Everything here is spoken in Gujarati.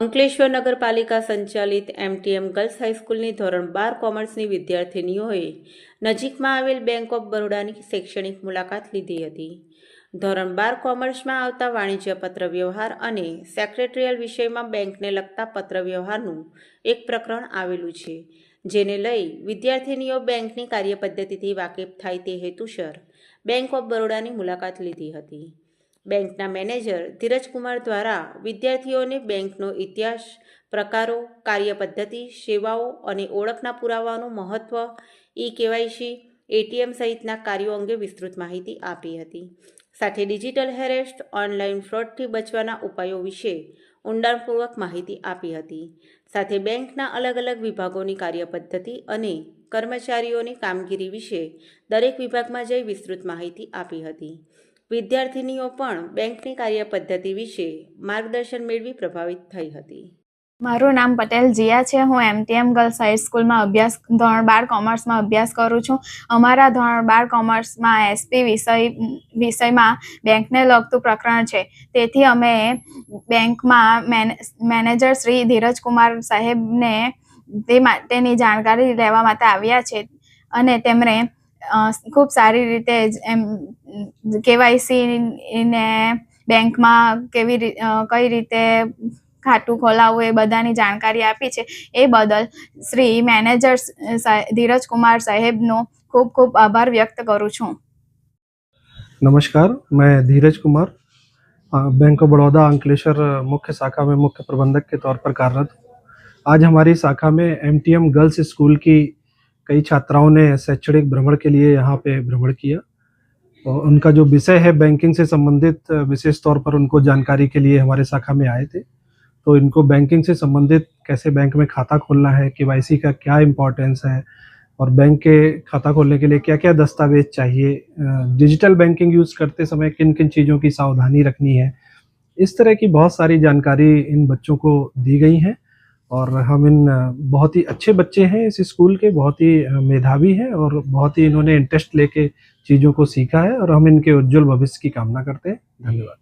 અંકલેશ્વર નગરપાલિકા સંચાલિત એમટીએમ ગર્લ્સ હાઈસ્કૂલની ધોરણ બાર કોમર્સની વિદ્યાર્થિનીઓએ નજીકમાં આવેલ બેંક ઓફ બરોડાની શૈક્ષણિક મુલાકાત લીધી હતી. ધોરણ બાર કોમર્સમાં આવતા વાણિજ્ય પત્રવ્યવહાર અને સેક્રેટરીયલ વિષયમાં બેંકને લગતા પત્રવ્યવહારનું એક પ્રકરણ આવેલું છે, જેને લઈ વિદ્યાર્થિનીઓ બેંકની કાર્યપદ્ધતિથી વાકેફ થાય તે હેતુસર બેંક ઓફ બરોડાની મુલાકાત લીધી હતી. બેંકના મેનેજર ધીરજકુમાર દ્વારા વિદ્યાર્થીઓને બેંકનો ઇતિહાસ, પ્રકારો, કાર્યપદ્ધતિ, સેવાઓ અને ઓળખના પુરાવાનું મહત્ત્વ ઈ કેવાયસી એટીએમ સહિતના કાર્યો અંગે વિસ્તૃત માહિતી આપી હતી. સાથે ડિજિટલ હેરેસ્ટ, ઓનલાઈન ફ્રોડથી બચવાના ઉપાયો વિશે ઊંડાણપૂર્વક માહિતી આપી હતી. સાથે બેંકના અલગ અલગ વિભાગોની કાર્યપદ્ધતિ અને કર્મચારીઓની કામગીરી વિશે દરેક વિભાગમાં જઈ વિસ્તૃત માહિતી આપી હતી. વિદ્યાર્થિનીઓ પણ બેંકની કાર્યપદ્ધતિ વિશે માર્ગદર્શન મેળવી પ્રભાવિત થઈ હતી. મારું નામ પટેલ જીયા છે. હું એમટીએમ ગર્લ્સ હાઈસ્કૂલમાં અભ્યાસ, ધોરણ બાર કોમર્સમાં અભ્યાસ કરું છું. અમારા ધોરણ બાર કોમર્સમાં એસપી વિષય, વિષયમાં બેંકને લગતું પ્રકરણ છે. તેથી અમે બેંકમાં મેને, મેનેજર શ્રી ધીરજકુમાર સાહેબને તે માટેની જાણકારી લેવા માટે આવ્યા છે. અને તેમણે ખૂબ સારી રીતે જ એમ કેવાયસી ને બેંકમાં કેવી રી- અ, કઈ રીતે ખાતું ખોલાવવું એ બધાની જાણકારી આપી છે એ બદલ શ્રી મેનેજર સા- ધીરજકુમાર સાહેબનો ખૂબ ખૂબ આભાર વ્યક્ત કરું છું नमस्कार मैं धीरज कुमार अ, बैंक ऑफ बड़ौदा अंकलेश्वर अ, मुख्य शाखा में मुख्य प्रबंधक के तौर पर कार्यरत हूँ आज हमारी शाखा में एमटीएम गर्ल्स स्कूल की कई छात्राओं ने शैक्षणिक भ्रमण के लिए यहाँ पे भ्रमण किया। और उनका जो विषय है बैंकिंग से संबंधित, विशेष तौर पर उनको जानकारी के लिए हमारे शाखा में आए थे। तो इनको बैंकिंग से संबंधित कैसे बैंक में खाता खोलना है के का क्या इम्पोर्टेंस है, और बैंक के खाता खोलने के लिए क्या क्या दस्तावेज़ चाहिए डिजिटल बैंकिंग यूज़ करते समय किन किन चीज़ों की सावधानी रखनी है, इस तरह की बहुत सारी जानकारी इन बच्चों को दी गई है। और हम इन बहुत ही अच्छे बच्चे हैं इस स्कूल के, बहुत ही मेधावी हैं और बहुत ही इन्होंने इंटरेस्ट लेके चीज़ों को सीखा है और हम इनके उज्जवल भविष्य की कामना करते हैं। धन्यवाद।